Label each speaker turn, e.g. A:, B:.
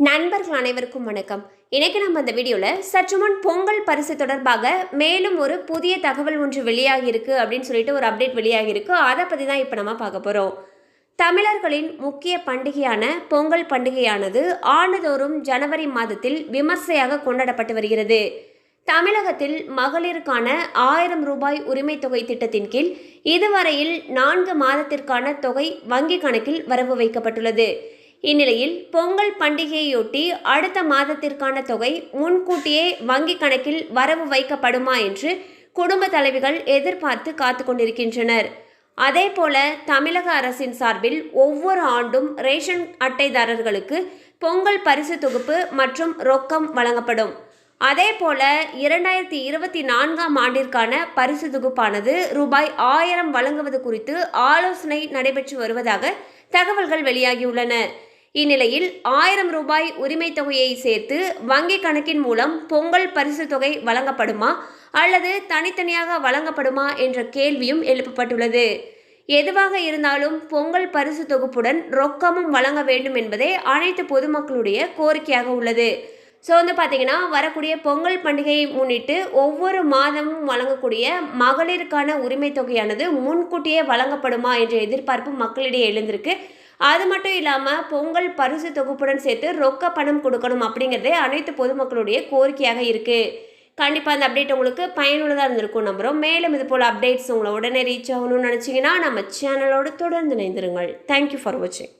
A: நண்பர்கள் அனைவருக்கும் வணக்கம். இன்றைக்கி நம்ம அந்த வீடியோவில் சற்று முன் பொங்கல் பரிசு தொடர்பாக மேலும் ஒரு புதிய தகவல் ஒன்று வெளியாகியிருக்கு அப்படின்னு சொல்லிட்டு ஒரு அப்டேட் வெளியாகியிருக்கு. அதை பற்றி தான் இப்போ நம்ம பார்க்க போகிறோம் தமிழர்களின் முக்கிய பண்டிகையான பொங்கல் பண்டிகையானது ஆண்டுதோறும் ஜனவரி மாதத்தில் விமர்சையாக கொண்டாடப்பட்டு வருகிறது. தமிழகத்தில் மகளிருக்கான ஆயிரம் ரூபாய் உரிமை தொகை திட்டத்தின் கீழ் இதுவரையில் நான்கு மாதத்திற்கான தொகை வங்கி கணக்கில் வரவு வைக்கப்பட்டுள்ளது. இந்நிலையில் பொங்கல் பண்டிகையொட்டி அடுத்த மாதத்திற்கான தொகை முன்கூட்டியே வங்கி கணக்கில் வரவு வைக்கப்படுமா என்று குடும்ப தலைவிகள் எதிர்பார்த்து காத்து கொண்டிருக்கின்றனர். அதேபோல தமிழக அரசின் சார்பில் ஒவ்வொரு ஆண்டும் ரேஷன் அட்டைதாரர்களுக்கு பொங்கல் பரிசு தொகுப்பு மற்றும் ரொக்கம் வழங்கப்படும். அதேபோல இரண்டாயிரத்தி இருபத்தி நான்காம் ஆண்டிற்கான பரிசு தொகுப்பானது ரூபாய் ஆயிரம் வழங்குவது குறித்து ஆலோசனை நடைபெற்று வருவதாக தகவல்கள் வெளியாகியுள்ளன. இந்நிலையில் ஆயிரம் ரூபாய் உரிமைத் தொகையை சேர்த்து வங்கி கணக்கின் மூலம் பொங்கல் பரிசு தொகை வழங்கப்படுமா அல்லது தனித்தனியாக வழங்கப்படுமா என்ற கேள்வியும் எழுப்பப்பட்டுள்ளது. எதுவாக இருந்தாலும் பொங்கல் பரிசு தொகுப்புடன் ரொக்கமும் வழங்க வேண்டும் என்பதே அனைத்து பொதுமக்களுடைய கோரிக்கையாக உள்ளது. ஸோ வந்து பார்த்தீங்கன்னா வரக்கூடிய பொங்கல் பண்டிகையை முன்னிட்டு ஒவ்வொரு மாதமும் வழங்கக்கூடிய மகளிருக்கான உரிமை தொகையானது முன்கூட்டியே வழங்கப்படுமா என்ற எதிர்பார்ப்பு மக்களிடையே எழுந்திருக்கு. அது மட்டும் இல்லாமல் பொங்கல் பரிசு தொகுப்புடன் சேர்த்து ரொக்க பணம் கொடுக்கணும் அப்படிங்கிறதே அனைத்து பொதுமக்களுடைய கோரிக்கையாக இருக்குது கண்டிப்பாக அந்த அப்டேட் உங்களுக்கு பயனுள்ளதாக இருந்திருக்கும் நம்புகிறோம் மேலும் இது போல் அப்டேட்ஸ் உங்களை உடனே ரீச் ஆகணும்னு நினச்சிங்கன்னா நம்ம சேனலோடு தொடர்ந்து இணைந்திருங்கள். தேங்க்யூ ஃபார் வாட்சிங்